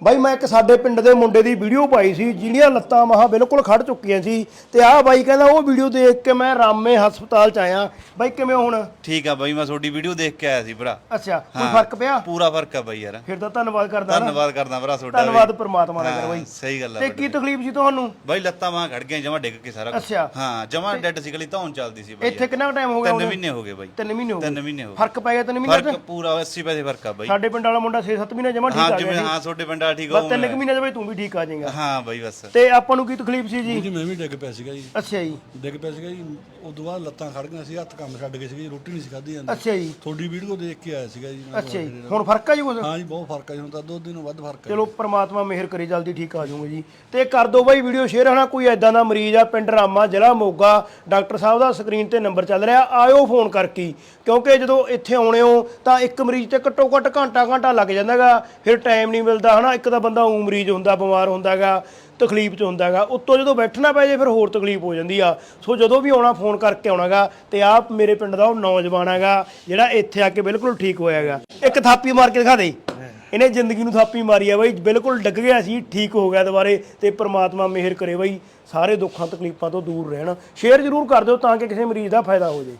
ਬਾਈ ਮੈਂ ਇੱਕ ਸਾਡੇ ਪਿੰਡ ਦੇ ਮੁੰਡੇ ਦੀ ਵੀਡੀਓ ਪਾਈ ਸੀ ਜਿਹੜੀਆਂ ਲੱਤਾਂ ਮਹਾ ਬਿਲਕੁਲ ਖੜ ਚੁੱਕੀਆਂ ਸੀ ਤੇ ਆਹ ਬਾਈ ਕਹਿੰਦਾ ਉਹ ਵੀਡੀਓ ਦੇਖ ਕੇ ਮੈਂ ਰਾਮੇ ਹਸਪਤਾਲ ਚ ਆਇਆ। ਬਾਈ ਕਿਵੇਂ ਹੁਣ? ਠੀਕ ਆ ਬਾਈ ਮੈਂ ਤੁਹਾਡੀ ਵੀਡੀਓ ਦੇਖ ਕੇ ਆਇਆ ਸੀ ਭਰਾ। ਅੱਛਾ ਕੋਈ ਹਾਂ, ਫ਼ਰਕ ਪਿਆ? ਪੂਰਾ ਫ਼ਰਕ ਆ ਬਾਈ ਯਾਰ। ਫਿਰ ਤਾਂ ਧੰਨਵਾਦ ਕਰਦਾ ਨਾ। ਧੰਨਵਾਦ ਕਰਦਾ ਭਰਾ ਤੁਹਾਡਾ ਵੀ। ਧੰਨਵਾਦ ਪ੍ਰਮਾਤਮਾ ਦਾ ਕਰ ਹਾਂ, ਬਾਈ। ਸਹੀ ਗੱਲ ਆ ਤੇ। ਕੀ ਤਕਲੀਫ ਸੀ ਤੁਹਾਨੂੰ? ਬਾਈ ਲੱਤਾਂ ਵਾਂ ਖੜ ਗਈਆਂ ਜਮਾ ਡਿੱਗ ਕੇ ਸਾਰਾ ਕੁਛ। ਅੱਛਾ। ਹਾਂ ਜਮਾ ਡੈਡ ਸੀ ਗਲੀ ਧੌਣ ਚੱਲਦੀ ਸੀ ਬਾਈ ਇੱਥੇ ਕਿੰਨਾ ਟਾਈਮ ਹੋ ਗਿਆ ਤਿੰਨ? ਮਹੀਨੇ ਹੋ ਗਏ ਬਾਈ। ਤਿੰਨ ਮਹੀਨੇ ਹੋ ਗਏ। ਤਿੰਨ ਮਹੀਨੇ ਹੋ ਗਏ। ਫ਼ਰਕ ਪੈ ਗਿਆ ਤਿੰਨ ਮਹੀਨੇ ਫ਼ਰਕ ਪੂਰਾ 80 ਪੈਸੇ ਫ਼ਰਕ ਆ ਬਾਈ। ਸਾਡੇ ਪਿੰਡ ਵਾਲਾ ਮੁੰਡਾ 6-7 ਮਹੀਨੇ ਜਮਾ ਠੀਕ ਹਾਂ ਆ ਜਿਵੇਂ ਗਿਆ ਸੀ। ਹਾਂ ਤੁਹਾਡੇ ਪਿੰਡਾ ਠੀਕ ਬਸ ਤਿੰਨ ਕੁ ਮਹੀਨੇ ਚ ਬਾਈ ਤੂੰ ਵੀ ਠੀਕ ਆ ਜਾਏਗਾ। ਹਾਂ ਬਾਈ ਬਸ। ਤੇ ਆਪਾਂ ਨੂੰ ਕੀ ਤਕਲੀਫ ਸੀ ਜੀ? ਜੀ ਮੈਂ ਵੀ ਡਿੱਗ ਪਿਆ ਸੀਗਾ ਜੀ। ਅੱਛਾ ਜੀ। ਡਿੱਗ ਪਿਆ ਸੀਗਾ ਜੀ ਉਦੋਂ ਬਾਅਦ ਲੱਤਾਂ ਖੜ ਗਈਆਂ ਸੀ ਹੱਥ ਕੰਮ ਛੱਡ ਗਏ ਸੀਗੇ ਜੀ ਰੋਟੀ ਨਹੀਂ ਸੀ ਖਾਧੀ ਜਾਂਦੀ। ਅੱਛਾ ਜੀ। ਤੁਹਾਡੀ ਵੀਡੀਓ ਦੇਖ ਕੇ ਆਇਆ ਸੀਗਾ ਜੀ ਮੈਂ ਅੱਛਾ ਜੀ। ਹੁਣ ਫ਼ਰਕ ਆ ਜੀ ਕੁਝ ਹਾਂ ਜੀ ਬਹੁਤ ਫ਼ਰਕ ਹੈ ਜੀ, ਹੁਣ ਤਾਂ ਦੋ ਦਿਨੋਂ ਵੱਧ ਫ਼ਰਕ ਹੈ ਚਲੋ ਪ੍ਰਮਾਤਮਾ ਮਿਹਰ ਕਰੇ ਜਲਦੀ ਠੀਕ ਆ ਜਾਊਗਾ ਜੀ। ਤੇ ਕਰ ਦਿਓ ਬਾਈ ਵੀਡੀਓ ਸ਼ੇਅਰ ਹਨਾ ਕੋਈ ਐਦਾਂ ਦਾ ਮਰੀਜ਼ ਆ ਪਿੰਡ ਰਾਮਾ ਜ਼ਿਲ੍ਹਾ ਮੋਗਾ ਡਾਕਟਰ ਸਾਹਿਬ ਦਾ ਸਕਰੀਨ ਤੇ ਨੰਬਰ ਚੱਲ ਰਿਹਾ ਆਇਓ ਫੋਨ ਕਰਕੇ। ਹੀ। ਕਿਉਂਕਿ ਜਦੋਂ ਇੱਥੇ ਆਉਣੇ ਹੋ ਤਾਂ ਇੱਕ ਮਰੀਜ਼ ਤੇ ਘੱਟੋ ਘੱਟ ਘੰਟਾ ਘੰਟਾ ਲੱਗ ਜਾਂਦਾਗਾ ਫਿਰ ਟਾਈਮ ਨਹੀਂ ਮਿਲਦਾ ਹਨਾ ਇੱਕ ਤਾਂ ਬੰਦਾ ਉਂ ਮਰੀਜ਼ ਹੁੰਦਾ, ਬਿਮਾਰ ਹੁੰਦਾਗਾ, ਤਕਲੀਫ ਚ ਹੁੰਦਾਗਾ, ਉੱਤੋਂ ਜਦੋਂ ਬੈਠਣਾ ਪੈ ਜੇ ਫਿਰ ਹੋਰ ਤਕਲੀਫ ਹੋ ਜਾਂਦੀ ਆ। ਸੋ ਜਦੋਂ ਵੀ ਆਉਣਾ, ਫੋਨ ਕਰਕੇ ਆਉਣਾਗਾ ਤੇ ਆਪ ਮੇਰੇ ਪਿੰਡ ਦਾ ਉਹ ਨੌਜਵਾਨ ਹੈਗਾ ਜਿਹੜਾ ਇੱਥੇ ਆ ਕੇ ਬਿਲਕੁਲ ਠੀਕ ਹੋਇਆਗਾ। ਇੱਕ ਥਾਪੀ ਮਾਰ ਕੇ ਦਿਖਾ ਦੇ। ਇਹਨੇ ਜ਼ਿੰਦਗੀ ਨੂੰ ਥਾਪੀ ਮਾਰੀ ਆ ਬਾਈ, ਬਿਲਕੁਲ ਡਿੱਗ ਗਿਆ ਸੀ, ਠੀਕ ਹੋ ਗਿਆ ਦੁਬਾਰੇ ਤੇ ਪ੍ਰਮਾਤਮਾ ਮਿਹਰ ਕਰੇ ਬਾਈ, ਸਾਰੇ ਦੁੱਖਾਂ ਤਕਲੀਫਾਂ ਤੋਂ ਦੂਰ ਰਹਿਣ। ਸ਼ੇਅਰ ਜ਼ਰੂਰ ਕਰ ਦਿਓ ਤਾਂ ਕਿ ਕਿਸੇ ਮਰੀਜ਼ ਦਾ ਫਾਇਦਾ ਹੋ ਜੇ।